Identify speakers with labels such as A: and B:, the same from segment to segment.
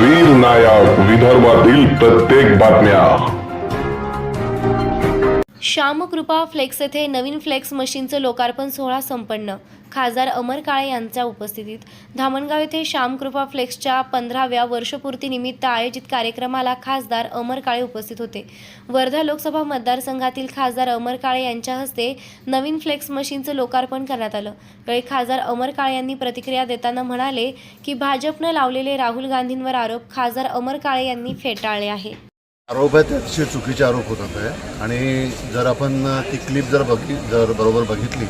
A: वीर नायक विदर्भातील प्रत्येक बातम्या.
B: श्यामकृपा फ्लेक्स येथे नवीन फ्लेक्स मशीनचं लोकार्पण सोहळा संपन्न. खासदार अमर काळे यांच्या उपस्थितीत. धामणगाव येथे श्यामकृपा फ्लेक्सच्या पंधराव्या वर्षपूर्तीनिमित्त आयोजित कार्यक्रमाला खासदार अमर काळे उपस्थित होते. वर्धा लोकसभा मतदारसंघातील खासदार अमर काळे यांच्या हस्ते नवीन फ्लेक्स मशीनचं लोकार्पण करण्यात आलं. यावेळी खासदार अमर काळे यांनी प्रतिक्रिया देताना म्हणाले की भाजपनं लावलेले राहुल गांधींवर आरोप खासदार अमर काळे यांनी फेटाळले आहे.
C: आरोप आहेत अतिशय चुकीचे आरोप होतात आहे आणि जर आपण ती क्लिप जर बघी जर बरोबर बघितली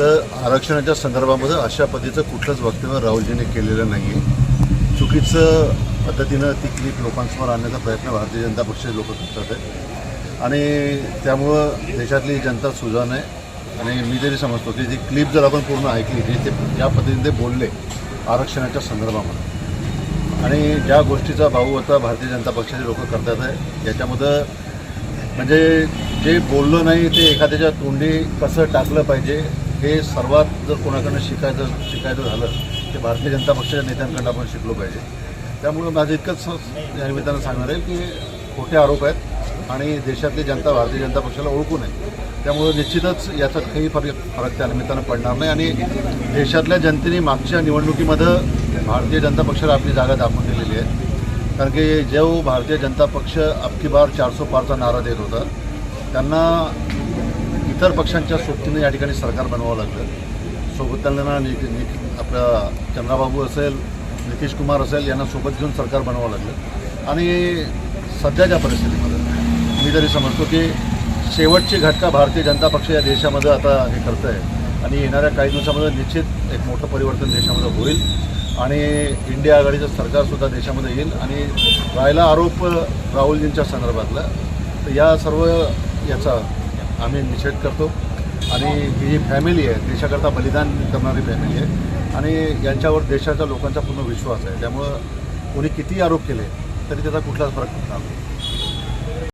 C: तर आरक्षणाच्या संदर्भामध्ये अशा पद्धतीचं कुठलंच वक्तव्य राहुलजींनी केलेलं नाही आहे चुकीचं पद्धतीनं ती क्लिप लोकांसमोर आणण्याचा प्रयत्न भारतीय जनता पक्षाचे लोक करतात आहेत आणि त्यामुळं देशातली जनता सुजाण आहे. आणि मी तरी समजतो की ती क्लिप जर आपण पूर्ण ऐकली जी ते ज्या पद्धतीने ते बोलले आरक्षणाच्या संदर्भामध्ये. आणि ज्या गोष्टीचा भाऊ आता भारतीय जनता पक्षाचे लोक करतात आहे याच्यामध्ये म्हणजे जे बोललं नाही ते एखाद्याच्या तोंडी कसं टाकलं पाहिजे हे सर्वात जर कोणाकडनं शिकायचं शिकायचं झालं ते भारतीय जनता पक्षाच्या नेत्यांकडनं आपण शिकलो पाहिजे. त्यामुळं माझं इतकंच या निमित्तानं सांगणार आहे की खोटे आरोप आहेत आणि देशातली जनता भारतीय जनता पक्षाला ओळखू नये. त्यामुळं निश्चितच याचा काही फरक फरक त्या निमित्तानं पडणार नाही आणि देशातल्या जनतेने मागच्या निवडणुकीमध्ये भारतीय जनता पक्षाला आपली जागा दाखवून दिलेली आहे. कारण की जो भारतीय जनता पक्ष अबकी बार चारसो पारचा नारा देत होता त्यांना इतर पक्षांच्या सोबतीने या ठिकाणी सरकार बनवावं लागलं सोबत त्यांना नि आपला चंद्राबाबू असेल नितीश कुमार असेल यांना सोबत घेऊन सरकार बनवावं लागलं. आणि सध्याच्या परिस्थितीमध्ये मी तरी समजतो की शेवटची घटका भारतीय जनता पक्ष या देशामध्ये आता हे करतं आहे आणि येणाऱ्या काही दिवसामध्ये निश्चित एक मोठं परिवर्तन देशामध्ये होईल. आणि इंडिया आघाडीचं सरकारसुद्धा देशामध्ये येईल. आणि राहिला आरोप राहुलजींच्या संदर्भातला तर या सर्व याचा आम्ही निषेध करतो. आणि ही जी फॅमिली आहे देशाकरता बलिदान करणारी फॅमिली आहे. आणि यांच्यावर देशाच्या लोकांचा पूर्ण विश्वास आहे. त्यामुळं कोणी कितीही आरोप केले तरी त्याचा कुठलाच फरक पडणार नाही.